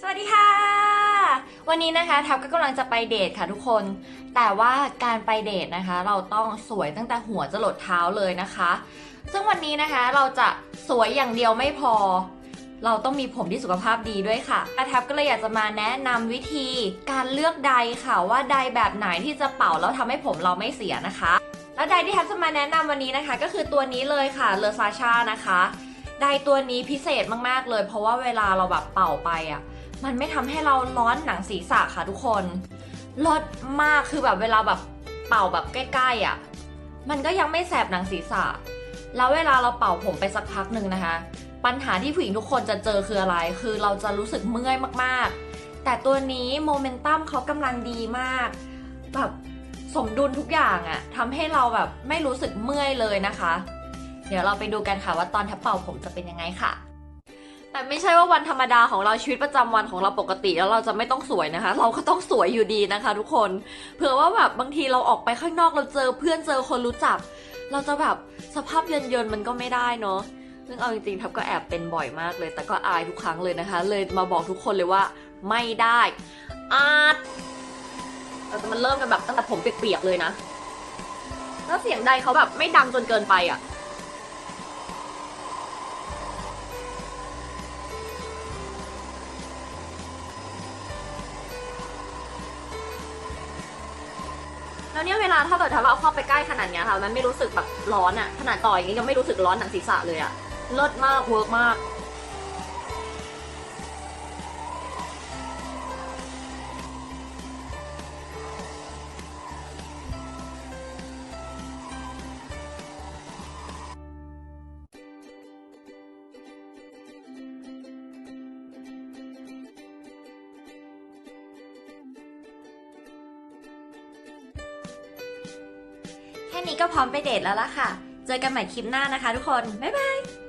สวัสดีค่ะ วันนี้นะคะทับก็กำลังจะไปเดทค่ะทุกคน แต่ว่าการไปเดทนะคะ เราต้องสวยตั้งแต่หัวจรดเท้าเลยนะคะ ซึ่งวันนี้นะคะเราจะสวยอย่างเดียวไม่พอ เราต้องมีผมที่สุขภาพดีด้วยค่ะอาทับก็เลยอยากจะมาแนะนำวิธีการเลือกไดร์ค่ะว่าไดร์แบบไหนที่จะเป่าแล้วทำให้ผมเราไม่เสียนะคะ แล้วไดร์ที่ทับจะมาแนะนำวันนี้นะคะ ก็คือตัวนี้เลยค่ะเลอซาชานะคะไดตัวนี้พิเศษมากๆเลย เพราะว่าเวลาเราแบบเป่าไปอะ มันไม่ทำให้เราร้อนหนังศีรษะค่ะทุกคนลดมากคือแบบเวลาแบบเป่าแบบใกล้ๆอะ มันก็ยังไม่แสบหนังศีรษะ แล้วเวลาเราเป่าผมไปสักพักหนึ่งนะคะ ปัญหาที่ผู้หญิงทุกคนจะเจอคืออะไร คือเราจะรู้สึกเมื่อยมากๆ แต่ตัวนี้โมเมนตัมเขากำลังดีมาก แบบสมดุลทุกอย่างอะทำให้เราแบบไม่รู้สึกเมื่อยเลยนะคะ เดี๋ยวเราไปดูกันค่ะว่าตอนทับเป่าผมจะเป็นยังไงค่ะ แต่ไม่ใช่ว่าวันธรรมดาของเราชีวิตประจำวันของเราปกติแล้วเราจะไม่ต้องสวยนะคะ เราก็ต้องสวยอยู่ดีนะคะ ทุกคนเผื่อว่าแบบบางทีเราออกไปข้างนอกเราเจอเพื่อนเจอคนรู้จัก เราจะแบบสภาพเยินๆมันก็ไม่ได้เนาะซึ่งเอาจริงๆทับก็แอบเป็นบ่อยมากเลย แต่ก็อายทุกครั้งเลยนะคะ เลยมาบอกทุกคนเลยว่าไม่ได้อาดแต่มันเริ่มกันแบบตั้งแต่ผมเปียกๆเลยนะ แล้วเสียงใดเขาแบบไม่ดังจนเกินไปอะ แล้วเนี่ยเวลาถ้าเกิดถ้าเราเอาเข้าไปใกล้ขนาดเนี้ยค่ะ มันไม่รู้สึกแบบร้อนอะขนาดต่อยอย่างนี้ยังไม่รู้สึกร้อนหนังศีรษะเลยอะเลิศมากเวิร์กมาก นี้ก็พร้อมไปเดทแล้วล่ะค่ะ เจอกันใหม่คลิปหน้านะคะทุกคน บ๊ายบาย